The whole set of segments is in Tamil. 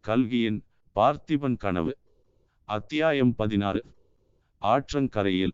கல்கியின் பார்த்திபன் கனவு அத்தியாயம் பதினாறு. ஆற்றங்கரையில்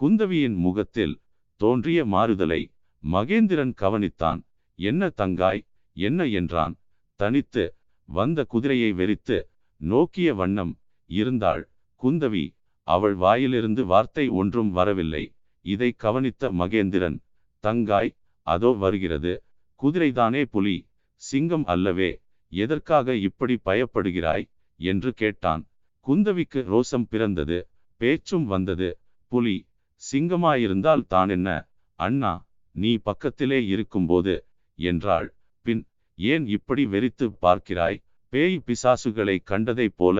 குந்தவியின் முகத்தில் தோன்றிய மாறுதலை மகேந்திரன் கவனித்தான். என்ன தங்காய் என்ன? என்றான். தனித்து வந்த குதிரையை வெறித்து நோக்கிய வண்ணம் இருந்தாள் குந்தவி. அவள் வாயிலிருந்து வார்த்தை ஒன்றும் வரவில்லை. இதை கவனித்த மகேந்திரன் தங்காய் அதோ வருகிறது. குதிரைதானே புலி. சிங்கம் அல்லவே. எதற்காக இப்படி பயப்படுகிறாய்? என்று கேட்டான். குந்தவிக்கு ரோசம் பிறந்தது. பேச்சும் வந்தது. புலி சிங்கமாயிருந்தால் தான் என்ன அண்ணா நீ பக்கத்திலே இருக்கும்போது என்றாள். பின் ஏன் இப்படி வெறித்து பார்க்கிறாய்? பேய் பிசாசுகளை கண்டதைப் போல.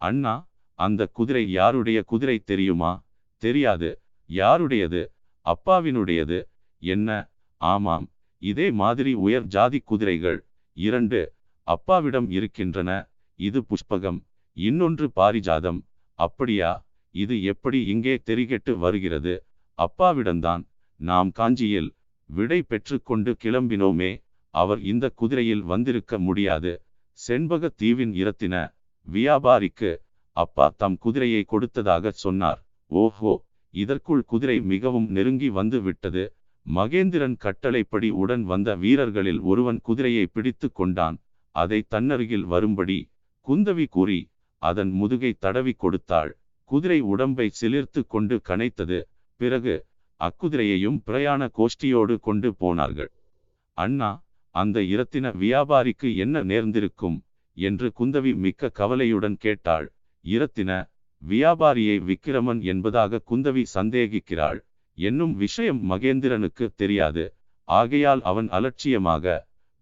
அண்ணா அந்த குதிரை யாருடைய குதிரை தெரியுமா? தெரியாது. யாருடையது? அப்பாவினுடையது. என்ன? ஆமாம். இதே மாதிரி உயர் ஜாதி குதிரைகள் இரண்டு அப்பாவிடம் இருக்கின்றன. இது புஷ்பகம். இன்னொன்று பாரிஜாதம். அப்படியா? இது எப்படி இங்கே தெரிகெட்டு வருகிறது? அப்பாவிடம்தான். நாம் காஞ்சியில் விடை பெற்றுக்கொண்டு கிளம்பினோமே. அவர் இந்த குதிரையில் வந்திருக்க முடியாது. செண்பக தீவின் இரத்தின வியாபாரிக்கு அப்பா தம் குதிரையை கொடுத்ததாக சொன்னார். ஓஹோ இதற்குள் குதிரை மிகவும் நெருங்கி வந்து விட்டது. மகேந்திரன் கட்டளைப்படி உடன் வந்த வீரர்களில் ஒருவன் குதிரையை பிடித்து கொண்டான். அதை தன்னருகில் வரும்படி குந்தவி கூறி அதன் முதுகை தடவி கொடுத்தாள். குதிரை உடம்பை சிலிர்த்து கொண்டு கனைத்தது. பிறகு அக்குதிரையையும் பிரயாண கோஷ்டியோடு கொண்டு போனார்கள். அண்ணா அந்த இரத்தின வியாபாரிக்கு என்ன நேர்ந்திருக்கும்? என்று குந்தவி மிக்க கவலையுடன் கேட்டாள். இரத்தின வியாபாரியை விக்கிரமன் என்பதாக குந்தவி சந்தேகிக்கிறாள். என்னும் விஷயம் மகேந்திரனுக்கு தெரியாது. ஆகையால் அவன் அலட்சியமாக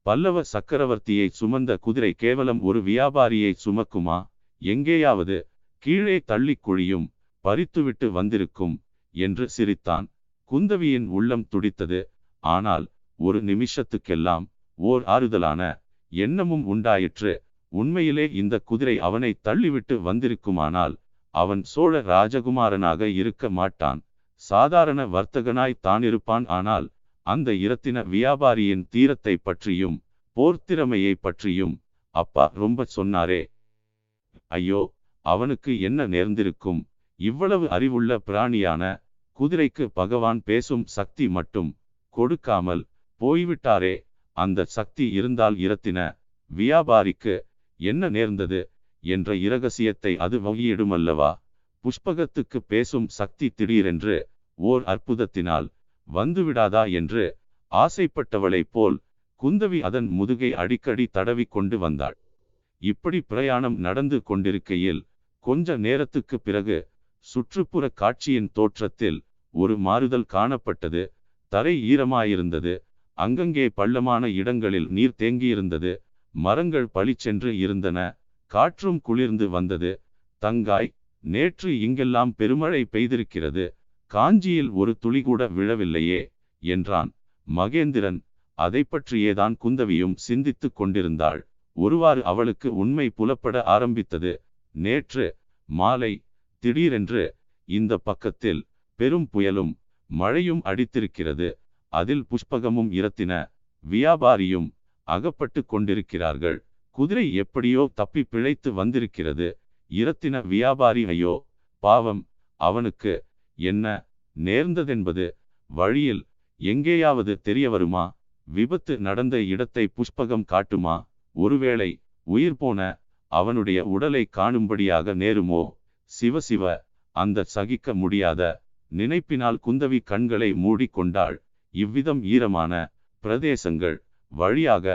பல்லவ சக்கரவர்த்தியை சுமந்த குதிரை கேவலம் ஒரு வியாபாரியை சுமக்குமா? எங்கேயாவது கீழே தள்ளி குழியும் பறித்துவிட்டு வந்திருக்கும் என்று சிரித்தான். குந்தவியின் உள்ளம் துடித்தது. ஆனால் ஒரு நிமிஷத்துக்கெல்லாம் ஓர் ஆறுதலான எண்ணமும் உண்டாயிற்று. உண்மையிலே இந்த குதிரை அவனை தள்ளிவிட்டு வந்திருக்குமானால் அவன் சோழ ராஜகுமாரனாக இருக்க மாட்டான். சாதாரண வர்த்தகனாய் தான் இருப்பான் ஆனால் அந்த இரத்தின வியாபாரியின் தீரத்தை பற்றியும் போர்த்திறமையை பற்றியும் அப்பா ரொம்ப சொன்னாரே. ஐயோ அவனுக்கு என்ன நேர்ந்திருக்கும்? இவ்வளவு அறிவுள்ள பிராணியான குதிரைக்கு பகவான் பேசும் சக்தி மட்டும் கொடுக்காமல் போய்விட்டாரே. அந்த சக்தி இருந்தால் இரத்தின வியாபாரிக்கு என்ன நேர்ந்தது என்ற இரகசியத்தை அது வகியிடுமல்லவா? புஷ்பகத்துக்கு பேசும் சக்தி திடீரென்று ஓர் அற்புதத்தினால் வந்துவிடாதா என்று ஆசைப்பட்டவளைப் போல் குந்தவி அதன் முதுகை அடிக்கடி தடவி கொண்டு வந்தாள். இப்படி பிரயாணம் நடந்து கொண்டிருக்கையில் கொஞ்ச நேரத்துக்கு பிறகு சுற்றுப்புற காட்சியின் தோற்றத்தில் ஒரு மாறுதல் காணப்பட்டது. தரை ஈரமாயிருந்தது. அங்கங்கே பள்ளமான இடங்களில் நீர் தேங்கியிருந்தது. மரங்கள் பளிச்சென்று இருந்தன. காற்றும் குளிர்ந்து வந்தது. தங்காய் நேற்று இங்கெல்லாம் பெருமழை பெய்திருக்கிறது. காஞ்சியில் ஒரு துளி கூட விழவில்லையே என்றான். மகேந்திரன் அதை பற்றியேதான் குந்தவியும் சிந்தித்துக் கொண்டிருந்தாள். ஒருவாறு அவளுக்கு உண்மை புலப்பட ஆரம்பித்தது. நேற்று மாலை திடீரென்று இந்த பக்கத்தில் பெரும் புயலும் மழையும் அடித்திருக்கிறது. அதில் புஷ்பகமும் இரத்தின. வியாபாரியும் அகப்பட்டு கொண்டிருக்கிறார்கள். குதிரை எப்படியோ தப்பி பிழைத்து வந்திருக்கிறது. இரத்தின வியாபாரி ஐயோ பாவம் அவனுக்கு என்ன நேர்ந்ததென்பது வழியில் எங்கேயாவது தெரிய வருமா? விபத்து நடந்த இடத்தை புஷ்பகம் காட்டுமா? ஒருவேளை உயிர் போன அவனுடைய உடலை காணும்படியாக நேருமோ? சிவசிவ அந்த சகிக்க முடியாத நினைப்பினால் குந்தவி கண்களை மூடிக்கொண்டாள். இவ்விதம் ஈரமான பிரதேசங்கள் வழியாக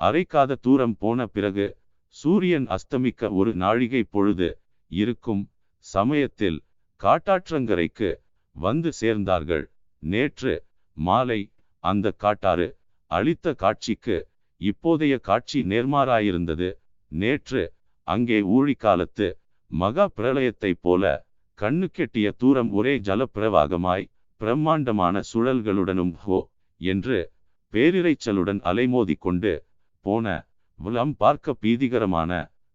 அரைக்காத தூரம் போன பிறகு சூரியன் அஸ்தமிக்க ஒரு நாழிகை பொழுது இருக்கும் சமயத்தில் காட்டாற்றங்கரைக்கு வந்து சேர்ந்தார்கள். நேற்று மாலை அந்த காட்டாறு அளித்த காட்சிக்கு இப்போதைய காட்சி நேர்மாறாயிருந்தது. நேற்று அங்கே ஊழிக்காலத்து மகா பிரளயத்தைப் போல கண்ணுக்கெட்டிய தூரம் ஒரே ஜலப்பிரவாகமாய் பிரம்மாண்டமான சுழல்களுடனும் ஹோ என்று பேரிரைச்சலுடன் அலைமோதி கொண்டு போன வலம் பார்க்க பீதிகரமான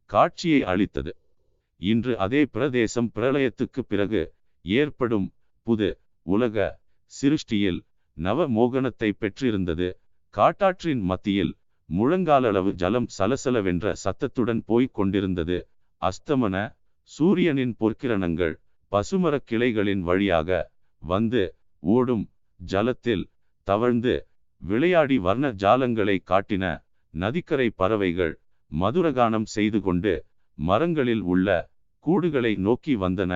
காட்சியை அளித்தது. இன்று அதே பிரதேசம் பிரளயத்துக்கு பிறகு ஏற்படும் புது உலக சிருஷ்டியில் நவ மோகனத்தை பெற்றிருந்தது. காட்டாற்றின் மத்தியில் முழங்காலளவு ஜலம் சலசலவென்ற சத்தத்துடன் போய்க் கொண்டிருந்தது. அஸ்தமன சூரியனின் பொற்கிரணங்கள் பசுமரக் கிளைகளின் வழியாக வந்து ஓடும் ஜலத்தில் தவழ்ந்து விளையாடி வர்ண ஜாலங்களை காட்டின நதிக்கரை பறவைகள் மதுரகானம் செய்து கொண்டு மரங்களில் உள்ள கூடுகளை நோக்கி வந்தன.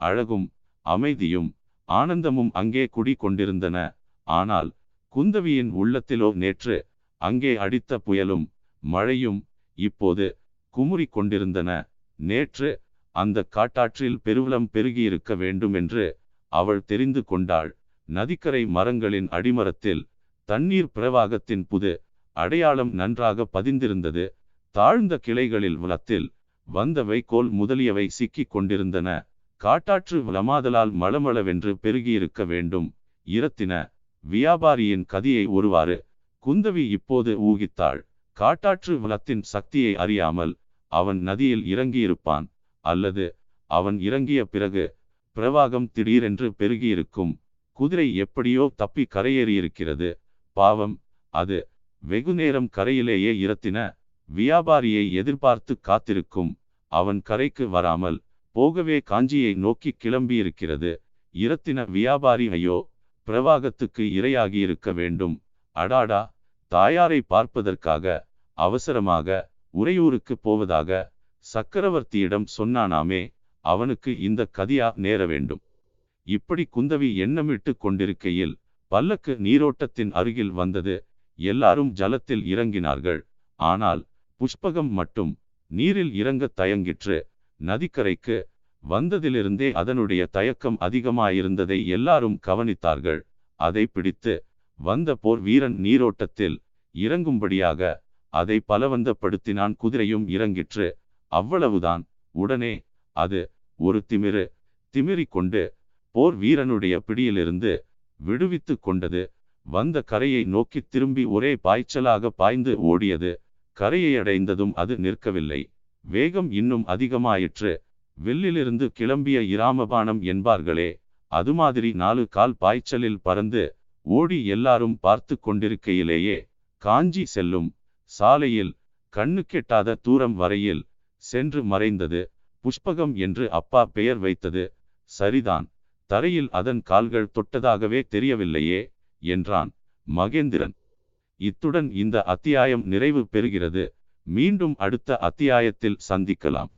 அழகும் அமைதியும் ஆனந்தமும் அங்கே குடி கொண்டிருந்தன ஆனால் குந்தவியின் உள்ளத்திலோ நேற்று அங்கே அடித்த புயலும் மழையும் இப்போது குமுறி கொண்டிருந்தன. நேற்று அந்த காட்டாற்றில் பெருவளம் பெருகியிருக்க வேண்டும் என்று அவள் தெரிந்து கொண்டாள். நதிக்கரை மரங்களின் அடிமரத்தில் தண்ணீர் பிரவாகத்தின் புது அடையாளம் நன்றாக பதிந்திருந்தது. தாழ்ந்த கிளைகளில் வளத்தில் வந்த வைக்கோல் முதலியவை சிக்கிக் கொண்டிருந்தன. காட்டாற்று வளமாதலால் மளமளவென்று பெருகியிருக்க வேண்டும். இரத்தின வியாபாரியின் கதியை ஒருவாறு குந்தவி இப்போது ஊகித்தாள். காட்டாற்று வளத்தின் சக்தியை அறியாமல் அவன் நதியில் இறங்கியிருப்பான். அல்லது அவன் இறங்கிய பிறகு பிரவாகம் திடீரென்று பெருகியிருக்கும். குதிரை எப்படியோ தப்பி கரையேறியிருக்கிறது. பாவம் அது வெகுநேரம் கரையிலேயே இரத்தின வியாபாரியை எதிர்பார்த்து காத்திருக்கும். அவன் கரைக்கு வராமல் போகவே காஞ்சியை நோக்கி கிளம்பியிருக்கிறது. இரத்தின வியாபாரி ஐயோ பிரவாகத்துக்கு இரையாகியிருக்க வேண்டும். அடாடா தாயாரை பார்ப்பதற்காக அவசரமாக உறையூருக்கு போவதாக சக்கரவர்த்தியிடம் சொன்னானாமே அவனுக்கு இந்த கதியா நேர வேண்டும். இப்படி குந்தவி எண்ணமிட்டு கொண்டிருக்கையில் பல்லக்கு நீரோட்டத்தின் அருகில் வந்தது. எல்லாரும் ஜலத்தில் இறங்கினார்கள். ஆனால் புஷ்பகம் மட்டும் நீரில் இறங்க தயங்கிற்று. நதிக்கரைக்கு வந்ததிலிருந்தே அதனுடைய தயக்கம் அதிகமாயிருந்ததை எல்லாரும் கவனித்தார்கள். அதை பிடித்து வந்த போர் வீரன் நீரோட்டத்தில் இறங்கும்படியாக அதை பலவந்தப்படுத்தினான். குதிரையும் இறங்கிற்று. அவ்வளவுதான். உடனே அது ஒரு திமிரு. திமிரி கொண்டு போர் வீரனுடைய பிடியிலிருந்து விடுவித்து கொண்டது. வந்த கரையை நோக்கி திரும்பி ஒரே பாய்ச்சலாக பாய்ந்து ஓடியது. கரையை அடைந்ததும் அது நிற்கவில்லை. வேகம் இன்னும் அதிகமாயிற்று. வில்லிலிருந்து கிளம்பிய இராமபானம் என்பார்களே அது மாதிரி நாலு கால் பாய்ச்சலில் பறந்து ஓடி எல்லாரும் பார்த்து கொண்டிருக்கையிலேயே காஞ்சி செல்லும் சாலையில் கண்ணு கெட்டாத தூரம் வரையில் சென்று மறைந்தது. புஷ்பகம் என்று அப்பா பெயர் வைத்தது. சரிதான். தரையில் அதன் கால்கள் தொட்டதாகவே தெரியவில்லையே என்றான் மகேந்திரன். இத்துடன் இந்த அத்தியாயம் நிறைவு பெறுகிறது. மீண்டும் அடுத்த அத்தியாயத்தில் சந்திக்கலாம்.